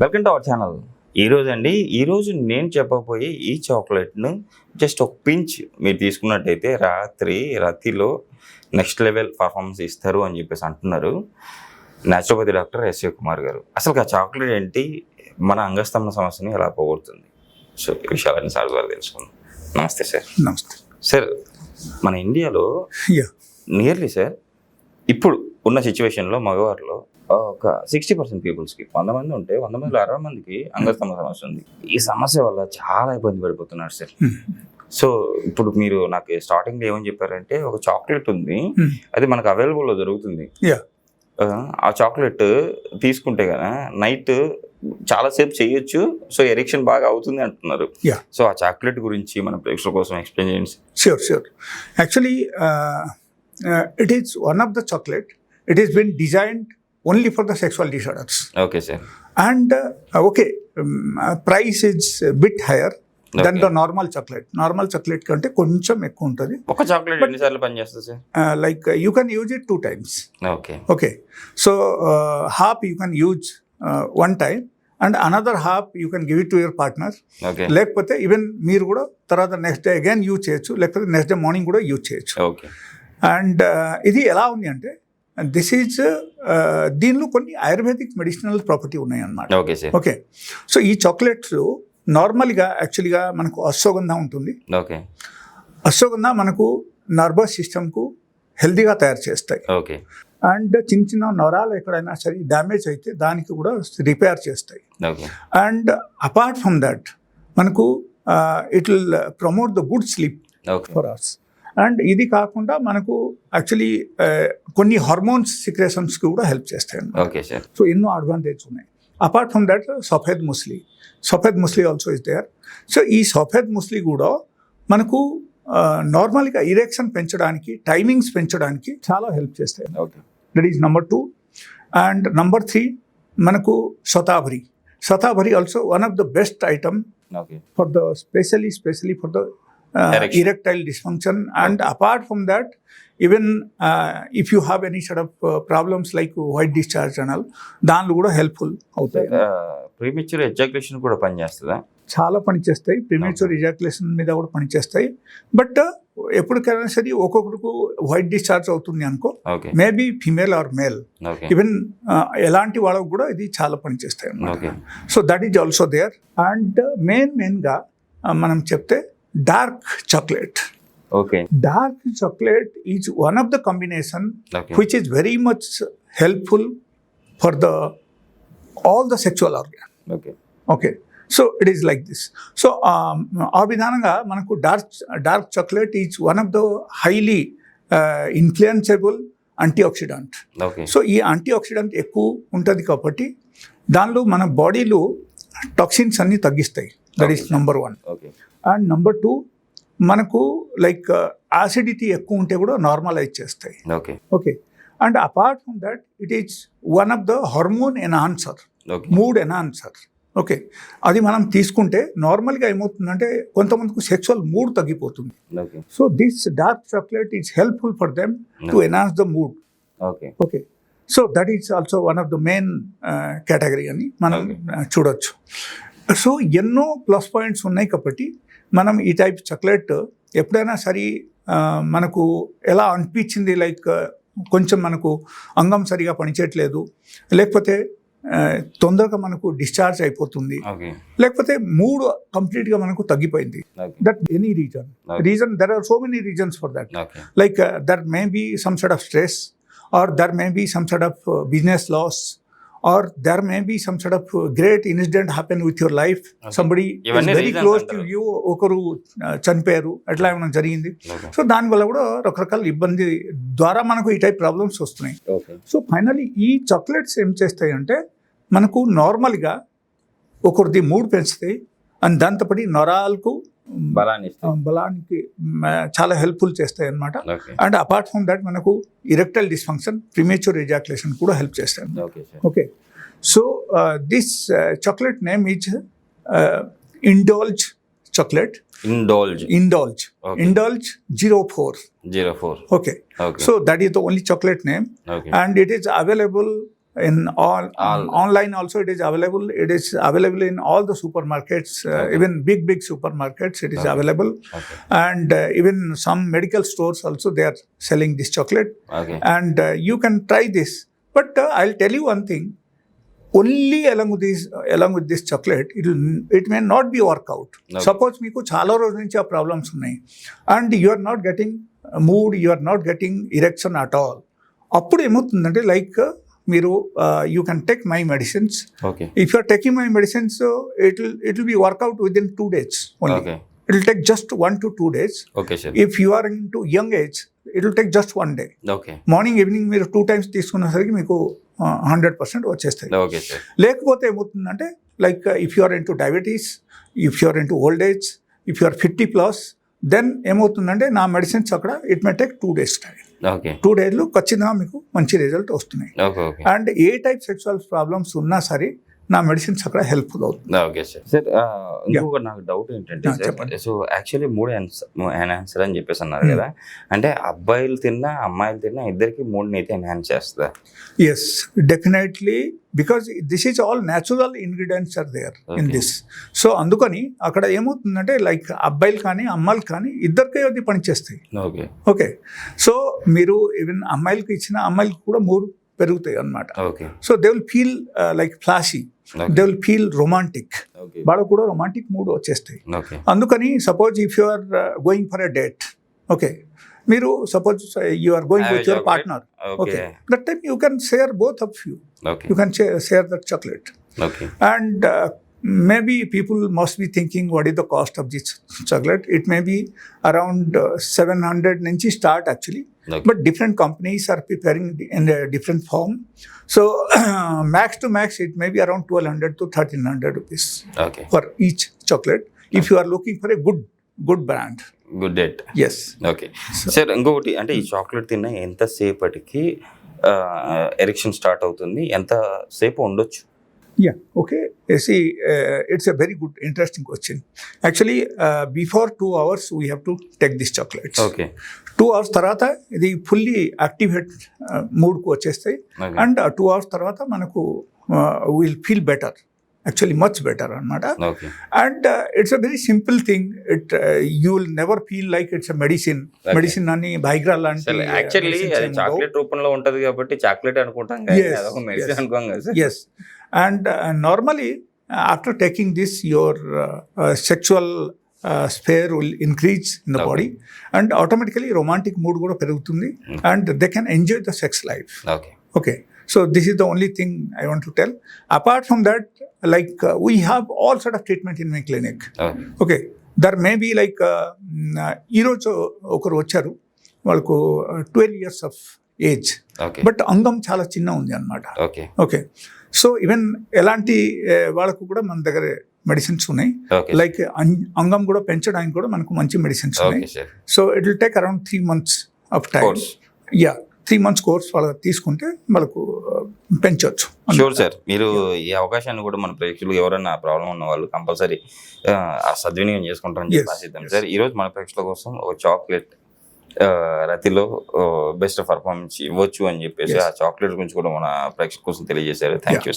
Welcome to our channel ఈరోజు అండి ఈరోజు నేను చెప్పబోయే ఈ చాక్లెట్ను జస్ట్ ఒక పించ్ మీరు తీసుకున్నట్టయితే రాత్రి రతిలో నెక్స్ట్ లెవెల్ పర్ఫార్మెన్స్ ఇస్తారు అని చెప్పేసి అంటున్నారు naturopathy doctor S A Kumar garu. అసలు ఆ చాక్లెట్ ఏంటి? మన అంగస్తంభన సమస్యని ఎలా పోగొడుతుంది? సో ఈ విషయాలన్నీ సార్ ద్వారా తెలుసుకుందాం. నమస్తే సార్. నమస్తే. సార్ మన ఇండియాలో యా. నియర్లీ సార్ ఇప్పుడు ఉన్న సిచ్యువేషన్లో మగవారిలో ఒక సిక్స్టీ పర్సెంట్ పీపుల్స్కి వంద మంది ఉంటే వంద మందిలో అరవై మందికి అంగస్తంభ సమస్య ఉంది. ఈ సమస్య వల్ల చాలా ఇబ్బంది పడిపోతున్నారు సార్. సో ఇప్పుడు మీరు నాకు స్టార్టింగ్ ఏమని చెప్పారంటే ఒక చాక్లెట్ ఉంది Hmm. అది మనకు అవైలబుల్లో దొరుకుతుంది. ఆ, చాక్లెట్ తీసుకుంటే కదా నైట్ చాలాసేపు చేయొచ్చు సో ఎరిక్షన్ బాగా అవుతుంది అంటున్నారు. సో ఆ చాక్లెట్ గురించి మన ప్రేక్షకుల కోసం ఎక్స్ప్లెయిన్ చేయండి actually uh, uh, it is one of the chocolate it has been designed only for the sexual disorders okay sir and uh, okay um, uh, price is a bit higher than Okay. the normal chocolate normal chocolate కంటే కొంచెం ఎక్కువ ఉంటుంది ఒక chocolate ఎన్నిసార్లు పనిచేస్తుంది sir like you can use it two times okay okay so uh, half you can use uh, one time and another half you can give it to your partner okay లేకపోతే even మీరు కూడా తర్వాత next day again use చేయొచ్చు లేకపోతే next day morning కూడా use చేయొచ్చు okay and ఇది ఎలా ఉంది అంటే దిస్ ఈజ్ దీనిలో కొన్ని ఆయుర్వేదిక్ మెడిసినల్ ప్రాపర్టీ ఉన్నాయి అన్నమాట ఓకే ఓకే సో ఈ చాక్లెట్స్ నార్మల్గా యాక్చువల్గా మనకు అశ్వగంధ ఉంటుంది. ఓకే అశ్వగంధ మనకు నర్వస్ సిస్టమ్కు హెల్తీగా తయారు చేస్తాయి. ఓకే అండ్ చిన్న చిన్న నరాలు ఎక్కడైనా సరే డ్యామేజ్ అయితే దానికి కూడా రిపేర్ చేస్తాయి. అండ్ అపార్ట్ ఫ్రమ్ దట్ మనకు it will promote the good sleep for us. And ఇది కాకుండా మనకు యాక్చువల్లీ కొన్ని హార్మోన్స్ సిక్రేషన్స్కి కూడా హెల్ప్ చేస్తాయి ఓకే సార్ సో ఎన్నో అడ్వాంటేజ్ ఉన్నాయి. Apart from that safed musli safed musli also is there so ఈ సఫేద్ ముస్లీ కూడా మనకు నార్మల్గా ఇరెక్షన్ పెంచడానికి టైమింగ్స్ పెంచడానికి చాలా హెల్ప్ చేస్తాయి okay that is number two and number three మనకు shatavari shatavari also one of the best item specially specially for the uh, Erection. Erectile dysfunction. And apart from that even uh, if you have any sort of uh, problems like white discharge and all దానిలో కూడా helpful అవుతాయి. ప్రీమిచ్యూర్ ejaculation కూడా పనిచేస్తుందా? చాలా పనిచేస్తాయి. Premature ejaculation మీద కూడా పనిచేస్తాయి. బట్ ఎప్పటికైనా సరే ఒక్కొక్కరికి వైట్ డిశ్చార్జ్ అవుతుంది అనుకో maybe female or male even ఎలాంటి వాళ్ళకు కూడా ఇది చాలా పనిచేస్తాయి అన్నమాట. So that is also there and main మెయిన్గా మనం చెప్తే dark chocolate okay dark chocolate is one of the combination which is very much helpful for the all the sexual organ okay okay so it is like this so ఆ విధానంగా మనకు dark dark chocolate is one of the highly influenceable antioxidant okay so ఈ antioxidant ఎక్కువ ఉంటుంది కాబట్టి దానిలో మన బాడీలో టాక్సిన్స్ అన్ని తగ్గిస్తాయి. That is. Number one and number two మనకు లైక్ యాసిడిటీ ఎక్కువ ఉంటే కూడా నార్మలైజ్ చేస్తాయి. Okay okay and apart from that it is one of the hormone enhancer mood enhancer okay అది మనం తీసుకుంటే నార్మల్గా ఏమవుతుందంటే కొంతమందికి సెక్చువల్ మూడ్ తగ్గిపోతుంది. So this dark chocolate is helpful for them to enhance the mood okay okay so that is also one of the main category అని మనం uh, చూడొచ్చు. సో ఎన్నో ప్లస్ పాయింట్స్ ఉన్నాయి కాబట్టి మనం ఈ టైప్ చాక్లెట్ ఎప్పుడైనా సరే మనకు ఎలా అనిపించింది? లైక్ కొంచెం మనకు అంగం సరిగా పనిచేయట్లేదు. లేకపోతే తొందరగా మనకు డిశ్చార్జ్ అయిపోతుంది. లేకపోతే మూడ్ కంప్లీట్గా మనకు తగ్గిపోయింది. That any reason. Reason there are so many reasons for that there may be some sort of stress or there may be some sort of uh, business loss or there may be some sort of great incident happen with your life. Okay. somebody is very close to you ఒకరు చనిపోయారు అట్లా ఏమైనా జరిగింది? So దానివల్ల కూడా రకరకాల ఇబ్బంది ద్వారా మనకు ఈ టైప్ ప్రాబ్లమ్స్ వస్తున్నాయి. సో ఫైనలీ ఈ చాక్లెట్స్ ఏం చేస్తాయి అంటే మనకు నార్మల్గా ఒకరిది మూడ్ పెంచుతాయి అండ్ దాంతోపాటు నరాలకు బలాన్ని ఆ, ఇస్తుంది బలానికి మ, చాలా హెల్ప్ఫుల్ చేస్తాయి అన్నమాట okay. And apart from that మనకు ఇరెక్టల్ డిస్ఫంక్షన్ ప్రిమేచ్యూర్ ఎజాకులేషన్ కూడా హెల్ప్ చేస్తాయి. Okay sir. Okay. So this chocolate name is indulge chocolate indulge indulge Okay. Indulge zero four zero four okay okay so that is the only chocolate name okay and it is available in all, All. online also it is available it is available in all the supermarkets uh, Okay. even big big supermarkets it is Okay. available okay and uh, even some medical stores also they are selling this chocolate okay and uh, you can try this but uh, i'll tell you one thing only along with this along with this chocolate it will it may not be workout Okay. Suppose మీకు చాలా రోజుల నుంచి ఆ problems ఉన్నాయి and you are not getting mood you are not getting erection at all అప్పుడు ఏమవుతుందంటే like మీరు you can take my medicines okay if you are taking my medicines it it will be workout within two days only it will take just one two two days if you are in to young age it will take just one day morning evening మీరు two times తీసుకునేసరికి మీకు hundred percent వచ్చేస్తాయి. లేకపోతే ఏమవుతుందంటే like if you are in to diabetes if you are in to old age if you are fifty plus then ఏమవుతుందంటే నా medicines అక్కడ it may take two days time two డేస్లో ఖచ్చితంగా మీకు మంచి రిజల్ట్ వస్తున్నాయి. అండ్ ఏ టైప్ సెక్చువల్ ప్రాబ్లమ్స్ ఉన్నా సరే నా మెడిసిన్స్ అక్కడ హెల్ప్ఫుల్ అవుతుంది. Okay sir. సార్ ఇంకొక నాకు డౌట్ ఏంటంటే చెప్పండి. సో యాక్చువల్లీ మూడు ఎన్హాన్సర్ అని చెప్పేసి అన్నారు Hmm. కదా. అంటే అబ్బాయిలు తిన్నా అమ్మాయిలు తిన్నా ఇద్దరికి మూడుని అయితే ఎన్హాన్స్ చేస్తుందా yes definitely because this is all natural ingredients are there in. This so అందుకని అక్కడ ఏమవుతుందంటే లైక్ అబ్బాయిలు కానీ అమ్మాయిలు కానీ ఇద్దరికే అది పనిచేస్తాయి. ఓకే. ఓకే సో మీరు ఈవెన్ అమ్మాయిలకి ఇచ్చిన అమ్మాయిలకి కూడా మూడు పెరుగుతాయి అన్నమాట. Okay. So they will feel like flashy they will feel romantic వాళ్ళకు కూడా రొమాంటిక్ మూడ్ వచ్చేస్తాయి. అందుకని suppose if you are going for a date okay మీరు suppose you are going with your. Partner okay that time you can share both of you you can share that chocolate uh, maybe people must be thinking what is the cost of this chocolate. It may be around uh, 700 nunchi start actually. Okay but different companies are preparing in a different form so max to max it may be around 1200 to 1300 rupees okay for each chocolate if you are looking for a good good brand good date yes okay sir ఇంకొకటి అంటే ఈ chocolate తిన్న ఎంత సేపటికి erection start అవుతుంది ఎంత సేపు ఉండొచ్చు Yeah, okay. You see, uh, it's a very good, interesting question. Actually, uh, before two hours, we have to take these chocolates. Okay two hours తర్వాత ఇది ఫుల్లీ యాక్టివేట్ మూడ్కు వచ్చేస్తాయి ఓకే అండ్ టూ అవర్స్ తర్వాత మనకు will feel better actually much better అనమాట and it's a very simple thing it you will never feel like it's medicine. Medicine అని Viagra లాంటి actually అది చాక్లెట్ రూపంలో ఉంటది కాబట్టి చాక్లెట్ అనుకుంటాం yes and normally after taking this your sexual spare will increase in the. Body and automatically romantic mood కూడా పెరుగుతుంది. And they can enjoy the sex life okay Okay, so this is the only thing I want to tell. Apart from that, like uh, we have all sort of treatment in my clinic. Okay Okay, there may be like uh, mm, uh, ఈరోజు ఒకరు వచ్చారు. వాళ్ళకు twelve years of age but అంగం చాలా చిన్న ఉంది అనమాట okay so even ఎలాంటి వాళ్ళకు కూడా మన దగ్గర మెడిసిన్స్ ఉన్నాయి. లైక్ అంగం కూడా పెంచడానికి కూడా మనకు మంచి మెడిసిన్స్ ఉన్నాయి. So it will take around three months of time course yeah three months course వాళ్ళకి తీసుకుంటే వాళ్ళకు పెంచవచ్చు షూర్ సార్ మీరు ఈ అవకాశాన్ని కూడా మన ప్రేక్షకులు ఎవరైనా ప్రాబ్లం ఉన్న వాళ్ళు కంపల్సరీ ఆ సద్వినియోగం చేసుకుంటారని చెప్పి ఆశిద్దాం. సార్ ఈ రోజు మన ప్రేక్షకుల కోసం ఒక చాక్లెట్ రతిలో బెస్ట్ పర్ఫార్మెన్స్ ఇవ్వచ్చు అని చెప్పేసి. ఆ చాక్లెట్ గురించి కూడా మన ప్రేక్షకుల కోసం తెలియజేశారు. Thank you